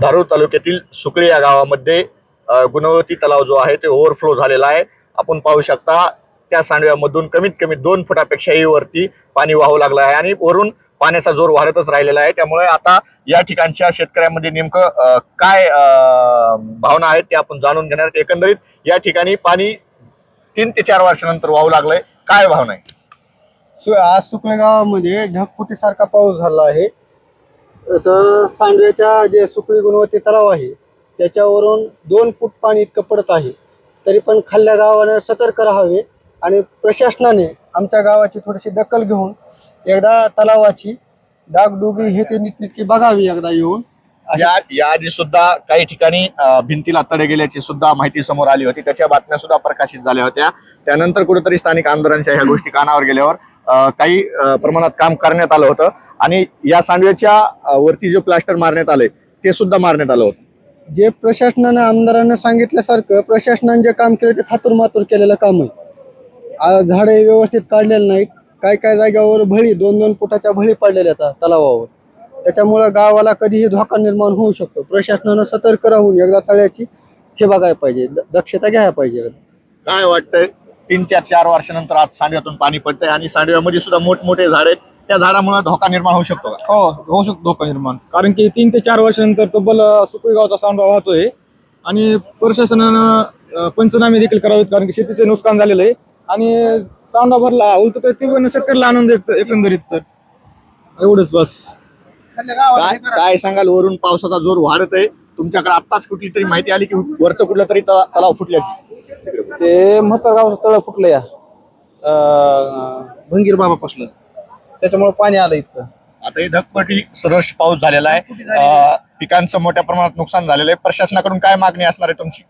धारूर तालुक्यातील सुकळी या गावामध्ये गुणवती तलाव जो आहे ते ओव्हरफ्लो झालेला आहे. आपण पाहू शकता त्या सांडव्यामधून कमीत कमी दोन फुटापेक्षाही वरती पाणी वाहू लागलं आहे आणि वरून पाण्याचा जोर वाढतच राहिलेला आहे. त्यामुळे आता या ठिकाणच्या शेतकऱ्यांमध्ये नेमकं काय भावना आहेत ते आपण जाणून घेणार एकंदरीत या ठिकाणी पाणी तीन ते चार वर्षानंतर वाहू लागलंय. काय भावना आहे? सु आज सुकळे गावामध्ये ढगफुटीसारखा पाऊस झाला आहे. तर सांडव्याच्या जे सुकळी गुणवत्ते तलाव आहे त्याच्यावरून दोन फूट पाणी इतकं पडत आहे. तरी पण खाल्ल्या गावानं सतर्क राहावे आणि प्रशासनाने आमच्या गावाची थोडीशी दखल घेऊन एकदा तलावाची डागडुगी हे ते नीटनेटकी बघावी एकदा येऊन. या याआधी सुद्धा काही ठिकाणी भिंतीला तडे गेल्याची सुद्धा माहिती समोर आली होती. त्याच्या बातम्या सुद्धा प्रकाशित झाल्या होत्या. त्यानंतर कुठेतरी स्थानिक आमदारांच्या ह्या गोष्टी कानावर गेल्यावर काही प्रमाणात काम करण्यात आलं होतं. आणि या सांडव्याच्या वरती जे प्लास्टर मारण्यात आले ते सुद्धा मारण्यात आलं होतं. जे प्रशासनानं आमदारांना सांगितल्यासारखं प्रशासनाने जे काम केलं ते थातूर मातूर केलेलं काम आहे. झाडे व्यवस्थित काढलेले नाहीत. काय काय जाग्यावर भळी दोन दोन फुटाच्या भळी पडलेल्या आहेत तलावावर. त्याच्यामुळं गावाला कधीही धोका निर्माण होऊ शकतो. प्रशासनानं सतर्क राहून एकदा तळ्याची हे बघायला पाहिजे. दक्षता घ्यायला पाहिजे. काय वाटतंय? तीन ते चार वर्षानंतर आज सांडव्यातून पाणी पडतंय आणि सांडव्यामध्ये सुद्धा मोठमोठे झाड आहेत. त्या झाडामुळे धोका निर्माण होऊ शकतो का? हो होऊ शकतो धोका निर्माण. कारण की तीन ते चार वर्षानंतर तब्बल सुकळी गावचा सांडवा वाहतोय आणि प्रशासनानं पंचनामे देखील करावेत कारण की शेतीचे नुकसान झालेलं आहे. आणि सांडवा भरला उलट तर ती पण शेतकऱ्याला आनंद आहे एकंदरीत तर. एवढंच बस. काय काय सांगाल? वरून पावसाचा जोर वाढत आहे. तुमच्याकडे आत्ताच कुठली तरी माहिती आली की वरचं कुठलं तरी तला- तलाव फुटल्याची ते म्हातारगावचं तळ फुटलं या. भंगीर बाबापासलं त्याच्यामुळे पाणी आलं इतकं आता हे धगपटी सरस पाऊस झालेला आहे. अं, पिकांचं मोठ्या प्रमाणात नुकसान झालेलं आहे. प्रशासनाकडून काय मागणी असणार आहे तुमची?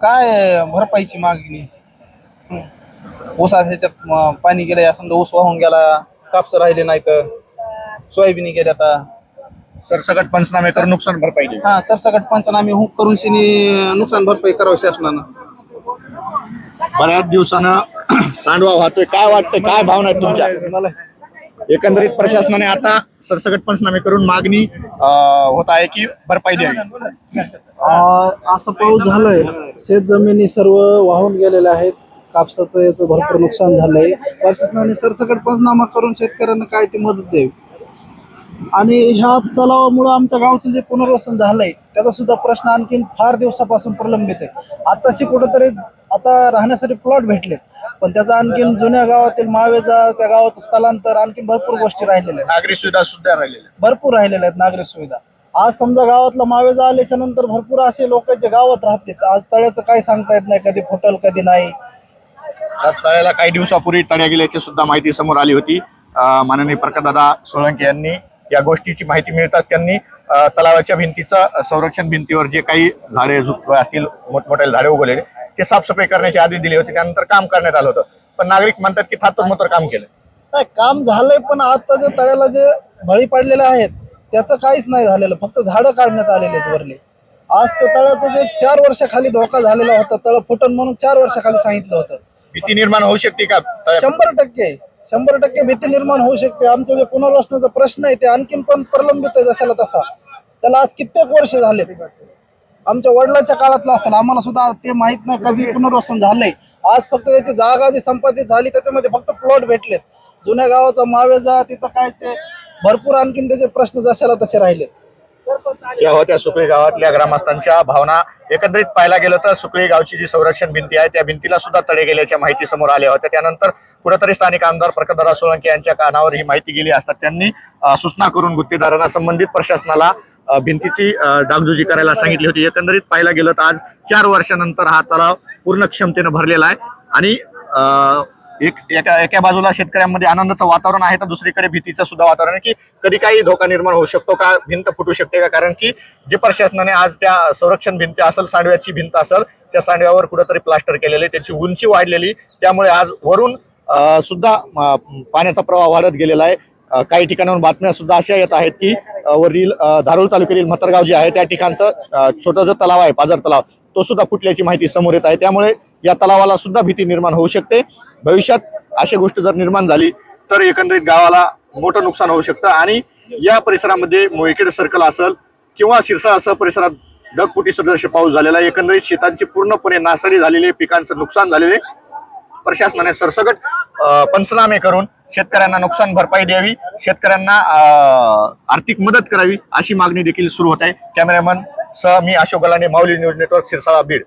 काय भरपाईची मागणी? हं. ऊसात ह्याच्यात म, पाणी गेलं समजा ऊस वाहून गेला कापस राहिले नाही तर सोयाबीन गेल्या आता. सरसकट पंचनामे करून नुकसान भरपाई. हा सरसकट पंचनामे हुक करून शिनी नुकसान भरपाई करावं शासनानं. बऱ्याच दिवसानं सांडवा वाहतोय. काय वाटतंय? काय भावना आहेत तुमच्या? एकंदरीत प्रशासनाने आता सरसकट पंचनामे करून मागणी होत आहे की भरपाई द्यावी? असं पाऊस झालाय. शेत जमिनी सर्व वाहून गेलेल्या आहेत. कापसाचं याचं भरपूर नुकसान झालंय. प्रशासनाने सरसकट पंचनामा करून शेतकऱ्यांना काय ती मदत द्यावी? आणि ह्या तलावामुळं आमच्या गावचं जे पुनर्वसन झालंय त्याचा सुद्धा प्रश्न आणखीन फार दिवसापासून प्रलंबित आहे. आताशी कुठंतरी आता राहण्यासाठी प्लॉट भेटलेत. पण त्याचा आणखीन जुन्या गावातील मावेजा त्या गावाचं स्थलांतर आणखीन भरपूर गोष्टी राहिलेल्या आहेत. नागरी सुविधा सुद्धा राहिलेल्या भरपूर राहिलेल्या आहेत नागरिक सुविधा. आज समजा गावातला मावेजा आल्याच्यानंतर भरपूर असे लोक जे गावात राहतात आज तळ्याचं काही सांगता येत नाही कधी फुटल कधी नाही. त्या तळ्याला काही दिवसापूर्वी तळ्या गेल्याची सुद्धा माहिती समोर आली होती. अं, माननीय प्रकाशदादा सोळंके यांनी या गोष्टीची माहिती मिळताच त्यांनी अं, तलावाच्या भिंतीचं संरक्षण भिंतीवर जे काही झाडे झुडपं असतील मोठमोठे झाडे उगवलेले ते साफसफाई करण्याची आदेश दिले होते त्यानंतर काम करण्यात आलं होतं. पण नागरिक म्हणतात की थातोर काम केलं. नाही काम झालंय पण आता जे तळ्याला जे बळी पडलेले आहेत त्याचं काहीच नाही झालेलं. फक्त झाडं काढण्यात आलेले आहेत वरले. आज तर तळ्याचं जे चार वर्षाखाली धोका झालेला होता तळ फुटन म्हणून चार वर्षाखाली सांगितलं होतं. भीती निर्माण होऊ शकते का? तळ्या- शंभर टक्के. शंभर टक्के भीती निर्माण होऊ शकते. आमचं जे पुनर्वसनाचा प्रश्न आहे ते आणखीन पण प्रलंबित आहे जशाला तसा. त्याला आज कित्येक वर्ष झाले आमच्या वडिलांच्या काळातला असेल आम्हाला सुद्धा ते माहीत नाही कधी पुनर्वसन झालंय. आज फक्त त्याची जागा जी संपादित झाली त्याच्यामध्ये फक्त प्लॉट भेटलेत. जुन्या गावाचा मावेजा तिथं काय ते भरपूर आणखीन त्याचे प्रश्न जशाला तसे राहिले या होत्या सुकळी गावातल्या ग्रामस्थांच्या भावना. एकंदरीत पाहायला गेलं तर सुकळी गावची जी संरक्षण भिंती आहे त्या भिंतीला सुद्धा तडे गेल्याच्या माहिती समोर आल्या होत्या. त्यानंतर कुठेतरी स्थानिक आमदार प्रकदरा सोळंके यांच्या कानावर ही माहिती गेली असतात त्यांनी सूचना करून गुत्तेदारांना संबंधित प्रशासनाला भिंतीची अं, डागडुजी करायला सांगितली होती. एकंदरीत पाहायला गेलं तर आज चार वर्षानंतर हा तलाव पूर्ण क्षमतेनं भरलेला आहे. आणि एक एका एका बाजूला शेतकऱ्यांमध्ये आनंदाचं वातावरण आहे तर दुसरीकडे भीतीचं सुद्धा वातावरण आहे की कधी काही धोका निर्माण होऊ शकतो का? भिंत फुटू शकते का? कारण की जे प्रशासनाने आज त्या संरक्षण भिंत असेल सांडव्याची भिंत असेल त्या सांडव्यावर कुठंतरी प्लास्टर केलेले त्याची उंची वाढलेली त्यामुळे आज वरून सुद्धा पाण्याचा प्रवाह वाढत गेलेला आहे. काही ठिकाणाहून बातम्या सुद्धा अशा येत आहेत की वरील धारूळ धारूर तालुक्यातील मतरगाव जे आहे त्या ठिकाणचं छोटा जो तलाव आहे पाजर तलाव तो सुद्धा फुटल्याची माहिती समोर येत आहे. त्यामुळे या तलावाला सुद्धा भीती निर्माण होऊ शकते. भविष्यात अशी गोष्ट जर निर्माण झाली तर एकंदरीत गावाला मोठं नुकसान होऊ शकतं आणि या परिसरामध्ये मोहिकेड सर्कल असेल किंवा शिरसाळासह परिसरात ढगफुटी सदृश पाऊस झालेला आहे. एकंदरीत शेतांची पूर्णपणे नासाडी झालेली पिकांचं नुकसान झालेले आहे. प्रशासनाने सरसकट पंचनामे करून शेतकऱ्यांना नुकसान भरपाई द्यावी शेतकऱ्यांना आर्थिक मदत करावी अशी मागणी देखील सुरू होत आहे. कॅमेरामन सह मी अशोक गलाने माऊली न्यूज नेटवर्क शिरसाळा बीड.